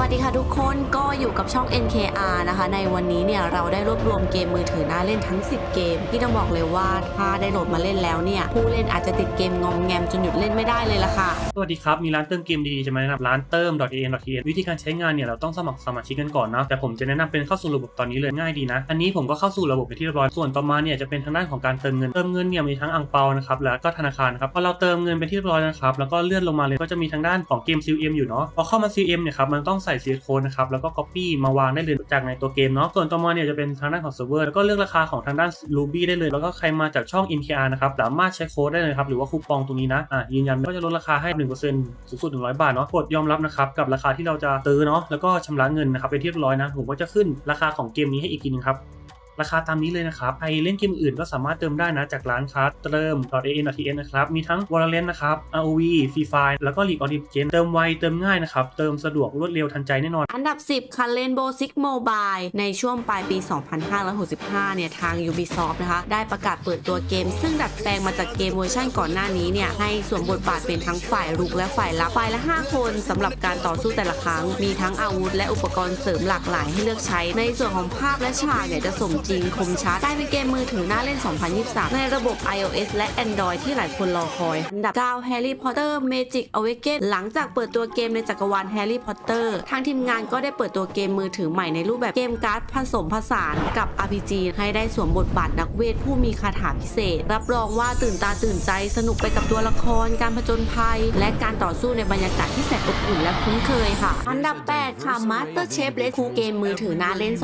วัสดีค่ะทุกคนก็อยู่กับช่อง NKR นะคะ ในวันนี้เนี่ยเราได้รวบรวมเกมมือถือน่าเล่นทั้ง 10 เกม ที่ต้องบอกเลยว่าถ้าได้โหลดมาเล่นแล้วเนี่ย ผู้เล่นอาจจะติดเกมงอมแงมจนหยุดเล่นไม่ได้เลยล่ะค่ะ สวัสดีครับ มีร้านเติมเกมดีจะมาแนะนำร้านเติม .an.th วิธีการใช้งานเนี่ยเราต้องสมัครสมาชิกกันก่อนนะแต่ผมจะแนะนำเป็นเข้าสู่ระบบตอนนี้เลยง่ายดีนะ อันนี้ผมก็เข้าสู่ระบบไปที่เรียบร้อยส่วนต่อมาเนี่ยจะเป็นทางด้านของการเติมเงินเติมเงินเนี่ยมีทั้งอังเปานะครับแล้วก็ธนาคารครับพอเราเติมเงินไปที่เรียบร้อยนะครับแล้วก็เลื่อนลงมาเลยก็จะมีทางด้านของเกม CM อยู่เนาะพอเข้ามา CM เนี่ยครับมันต้องใส่ CSS code นะครับแล้วก็ copy มาวางได้เลยจากในตัวเกมเนาะส่วนต่อมาเนี่ยจะเป็นทางด้านของเซิร์ฟเวอร์แล้วก็เลือกราคาของทางด้าน Ruby ได้เลย แล้วก็ใครมาจากช่อง NKR นะครับสามารถใช้โค้ดได้เลยครับหรือว่าคูปองตรงนี้นะอะยืนยันก็จะลดราคาให้ 1%สูงสุด 100 บาทเนาะกดยอมรับนะครับกับราคาที่เราจะซื้อเนาะแล้วก็ชำระเงินนะครับไปที่เรียบร้อยนะผมก็จะขึ้นราคาของเกมนี้ให้อีกทีนึงครับ ราคาตามนี้เลยนะครับใครเล่นเกมอื่นก็สามารถเติมได้นะจากร้านค้าเติม .an.th นะครับ มีทั้ง Valorant นะครับ ROV Free Fire แล้วก็ League of Legends เติมไว เติมง่ายนะครับ เติมสะดวกรวดเร็วทันใจแน่นอน อันดับ 10 ค่ะ Rainbow Six Mobile ในช่วงปลายปี 2565 เนี่ย ทาง Ubisoft นะคะ ได้ประกาศเปิดตัวเกม ซึ่งดัดแปลงมาจากเกมเวอร์ชันก่อนหน้านี้เนี่ย ให้สวมบทบาทเป็นทั้งฝ่ายรุกและฝ่ายรับฝ่ายละ 5 คนสำหรับการต่อสู้แต่ละครั้ง มีทั้งอาวุธ และอุปกรณ์เสริมหลากหลายให้เลือกใช้ ในส่วนของภาพและฉากเนี่ยจะสมจริงคมชัดกลายเป็นเกมมือถือหน่าเล่น 2023 ในระบบ iOS และ Android ที่หลายคนรอคอยอันดับ9 Harry Potter Magic Awaken หลังจากเปิดตัวเกมในจักรวาล Harry Potter ทางทีมงานก็ได้เปิดตัวเกมมือถือใหม่ในรูปแบบเกมการ์ดผสมผสานกับ RPG ให้ได้สวมบทบาทนักเวทผู้มีคาถาพิเศษ รับรองว่าตื่นตาตื่นใจสนุกไปกับตัวละคร การผจญภัย และการต่อสู้ในบรรยากาศที่แสนอบอุ่นและคุ้นเคยค่ะ อันดับ 8 ค่ะ Master Chef Red Cook เกมมือถือหน่าเล่น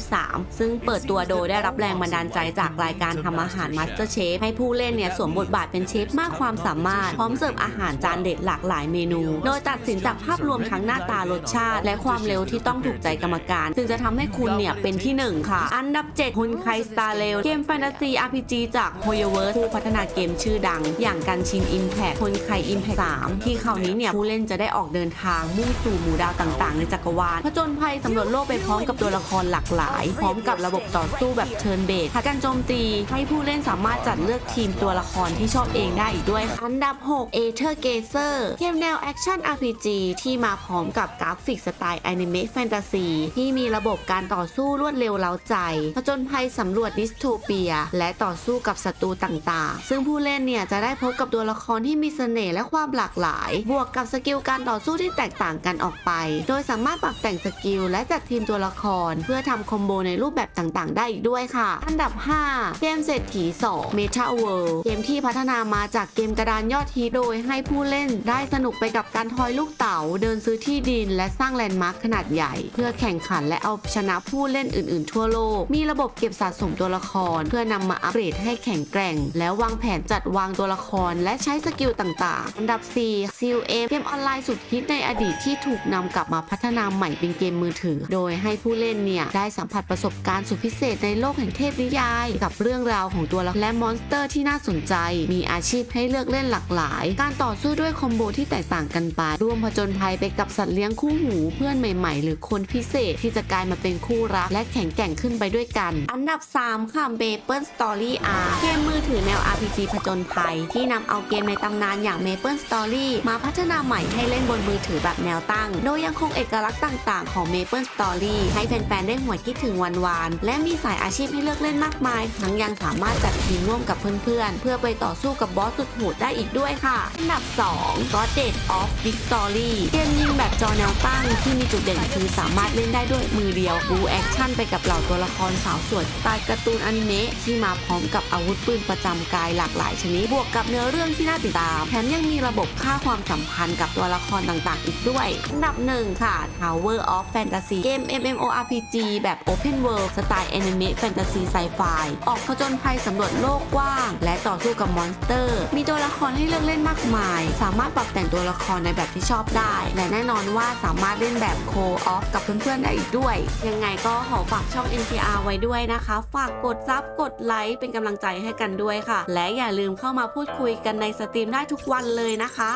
2023 ซึ่งเปิดตัวโดยได้รับแรงบันดาลใจจากรายการทำอาหาร Master Chef ให้ผู้เล่นเนี่ยสวมบทบาทเป็นเชฟมากความสามารถ พร้อมเสิร์ฟอาหารจานเด็ดหลากหลายเมนู โดยตัดสินจากภาพรวมทั้งหน้าตารสชาติ และความเร็วที่ต้องถูกใจกรรมการ ซึ่งจะทำให้คุณเนี่ยเป็นที่หนึ่งค่ะ อันดับ 7 คุณไคสตาเลวเกมแฟนตาซี RPG จาก h o y o v e r s e ผู้พัฒนาเกมชื่อดัง อย่างกันชิน Impact คนไค Impact 3ที่คราวนี้เนี่ยผู้เล่นจะได้ออกเดินทางมุ่งสู่หมู่ดาวต่างๆ ในจักรวาลผจญภัยสำรวจโลกไปพร้อมกับตัวละครหลากหลาย พร้อมกับระบบต่อสู้แบบเทิร์นเบสการโจมตีให้ผู้เล่นสามารถจัดเลือกทีมตัวละครที่ชอบเองได้อีกด้วย อันดับ 6 a t h e r Gazer เกมแนวแอคชั่น RPG ที่มาพร้อมกับกราฟิกสไตล์อนิเมะแฟนตาซีที่มีระบบการต่อสู้รวดเร็วเล้าใจผจญภัยสำรวจดิสโทเปีย และต่อสู้กับศัตรูต่างๆ ซึ่งผู้เล่นเนี่ยจะได้พบกับตัวละครที่มีเสน่ห์และความหลากหลาย บวกกับสกิลการต่อสู้ที่แตกต่างกันออกไป โดยสามารถปรับแต่งสกิลและจัดทีมตัวละคร เพื่อทำคอมโบในรูปแบบต่างๆได้อีกด้วยค่ะ อันดับ 5 เกมเศรษฐี 2 Meta World เกมที่พัฒนามาจากเกมกระดานยอดฮิตโดยให้ผู้เล่นได้สนุกไปกับการทอยลูกเต๋าเดินซื้อที่ดิน และสร้างแลนด์มาร์คขนาดใหญ่ เพื่อแข่งขันและเอาชนะผู้เล่นอื่นๆ ทั่วโลก มีระบบเก็บสะสมตัวละคร เพื่อนำมาอัปเกรดให้แข็งแกร่ง แล้ววางแผนจัดวางตัวละคร และใช้สกิลต่างๆ อันดับ 4 COM เกมออนไลน์สุดฮิตในอดีตที่ถูกนำกลับมาพัฒนาใหม่เป็นเกมมือถือ โดยให้ผู้เล่นเนี่ยได้สัมผัสประสบการณ์สุดพิเศษในโลกแห่งเทพนิยาย กับเรื่องราวของตัวละครและมอนสเตอร์ที่น่าสนใจ มีอาชีพให้เลือกเล่นหลากหลาย การต่อสู้ด้วยคอมโบที่แตกต่างกันไปร่วมผจญภัยไปกับสัตว์เลี้ยงคู่หูเพื่อนใหม่ๆ หรือคนพิเศษที่จะกลายมาเป็นคู่รัก และแข็งแกร่งขึ้นไปด้วยกัน อันดับ 3 ค่ะ Maple Story R เกมมือถือแนว RPG ผจญภัย ที่นำเอาเกมในตำนานอย่าง Maple Story มาพัฒนาใหม่ให้เล่นบนมือถือแบบแนวตั้ง โดยยังคงเอกลักษณ์ต่าง ๆ ของ Maple Story ให้แฟนๆได้หวนคิดถึงวันวานๆและมีสายอาชีพให้เลือกเล่นมากมาย ทั้งยังสามารถจัดทีมร่วมกับเพื่อนๆ เพื่อไปต่อสู้กับบอสสุดโหดได้อีกด้วยค่ะ อันดับ 2 God Dead of Victory เกมยิงแบบจอแนวตั้งที่มีจุดเด่นคือสามารถเล่นได้ด้วยมือเดียวบูแอคชั่นไปกับเหล่าตัวละครสาวสวยสไตล์การ์ตูนอนิเมะที่มาพร้อมกับอาวุธปืนประจำกายหลากหลายชนิดบวกกับเนื้อเรื่องที่น่าติดตามแถมยังมีระบบค่าความสัมพันธ์กับตัวละครต่างๆ อีกด้วย อันดับ 1 ค่ะ Tower of Fantasy เกม MMORPG แบบ Open World สไตล์ Anime Fantasy Sci-Fi ออกผจญภัยสำรวจโลกกว้าง และต่อสู้กับมอนสเตอร์ มีตัวละครให้เลือกเล่นมากมาย สามารถปรับแต่งตัวละครในแบบที่ชอบได้ และแน่นอนว่าสามารถเล่นแบบโคออฟกับเพื่อนๆได้อีกด้วย ยังไงก็ขอฝากช่อง NPR ไว้ด้วยนะคะ ฝากกดซับกดไลค์เป็นกำลังใจให้กันด้วยค่ะ และอย่าลืมเข้ามาพูดคุยกันในสตรีมได้ทุกวันเลยนะคะ